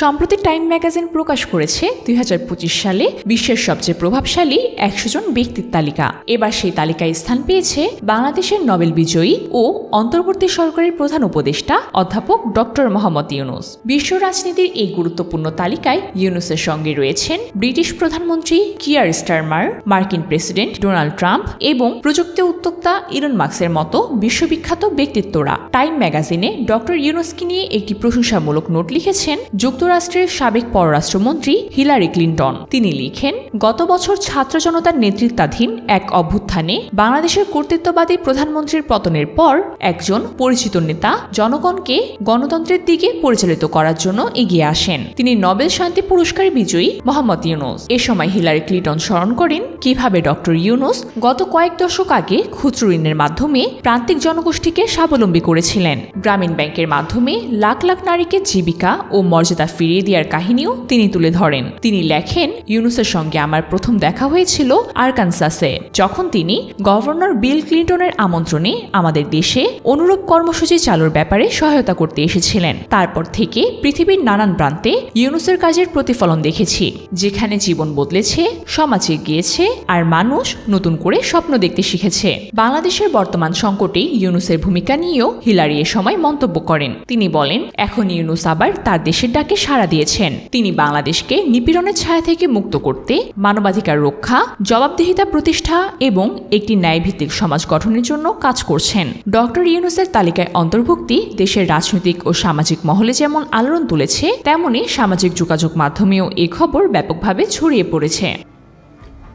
সম্প্রতি time magazine প্রকাশ করেছে দুই হাজার পঁচিশ সালে বিশ্বের সবচেয়ে প্রভাবশালী একশো জন ব্যক্তির তালিকা। এবার সেই তালিকায় স্থান পেয়েছে বাংলাদেশের নোবেল বিজয়ী ও অন্তর্বর্তী সরকারের প্রধান উপদেষ্টা অধ্যাপক ডক্টর মোহাম্মদ ইউনুস। বিশ্ব রাজনীতির এই গুরুত্বপূর্ণ তালিকায় ইউনুসের সঙ্গে রয়েছেন ব্রিটিশ প্রধানমন্ত্রী কিয়ার স্টারমার, মার্কিন প্রেসিডেন্ট ডোনাল্ড ট্রাম্প এবং প্রযুক্তি উদ্যোক্তা ইরন মার্কসের মতো বিশ্ববিখ্যাত ব্যক্তিত্বরা। টাইম ম্যাগাজিনে ডক্টর ইউনুসকে নিয়ে একটি প্রশংসামূলক নোট লিখেছেন যুক্তরাষ্ট্রের সাবেক পররাষ্ট্রমন্ত্রী হিলারি ক্লিন্টন। তিনি লিখেন, গত বছর ছাত্র জনতার নেতৃত্বাধীন এক অভ্যুত্থানে বাংলাদেশের কর্তৃত্ববাদী প্রধানমন্ত্রীর পতনের পর একজন পরিচিত নেতা জনগণকে গণতন্ত্রের দিকে পরিচালিত করার জন্য এগিয়ে আসেন। তিনি নোবেল শান্তি পুরস্কার বিজয়ী মোহাম্মদ ইউনুস। এ সময় হিলারি ক্লিন্টন স্মরণ করেন কীভাবে ডক্টর ইউনুস গত কয়েক দশক আগে ক্ষুদ্র ঋণের মাধ্যমে প্রান্তিক জনগোষ্ঠীকে স্বাবলম্বী করেছিলেন। গ্রামীণ ব্যাংকের মাধ্যমে লাখ লাখ নারীকে জীবিকা ও মর্যাদা ফিরিয়ে দেওয়ার কাহিনীও তিনি তুলে ধরেন। তিনি লেখেন, ইউনুসের সঙ্গে আমার প্রথম দেখা হয়েছিল আরকানসাসে, যখন তিনি গভর্নর বিল ক্লিন্টনের আমন্ত্রণে আমাদের দেশে অনুরূপ কর্মসূচি চালুর ব্যাপারে সহায়তা করতে এসেছিলেন। তারপর থেকে পৃথিবীর নানান প্রান্তে ইউনুসের কাজের প্রতিফলন দেখেছি, যেখানে জীবন বদলেছে, সমাজে গিয়েছে আর মানুষ নতুন করে স্বপ্ন দেখতে শিখেছে। বাংলাদেশের বর্তমান সংকটে ইউনুসের ভূমিকা নিয়েও হিলারি এ সময় মন্তব্য করেন। তিনি বলেন, এখন ইউনুস আবার তার দেশের ডাকে সাড়া দিয়েছেন। তিনি বাংলাদেশকে নিপীড়নের ছায়া থেকে মুক্ত করতে, মানবাধিকার রক্ষা, জবাবদিহিতা প্রতিষ্ঠা এবং একটি ন্যায়ভিত্তিক সমাজ গঠনের জন্য কাজ করছেন। ডক্টর ইউনুসের তালিকায় অন্তর্ভুক্তি দেশের রাজনৈতিক ও সামাজিক মহলে যেমন আলোড়ন তুলেছে, তেমনি সামাজিক যোগাযোগ মাধ্যমেও এ খবর ব্যাপকভাবে ছড়িয়ে পড়েছে।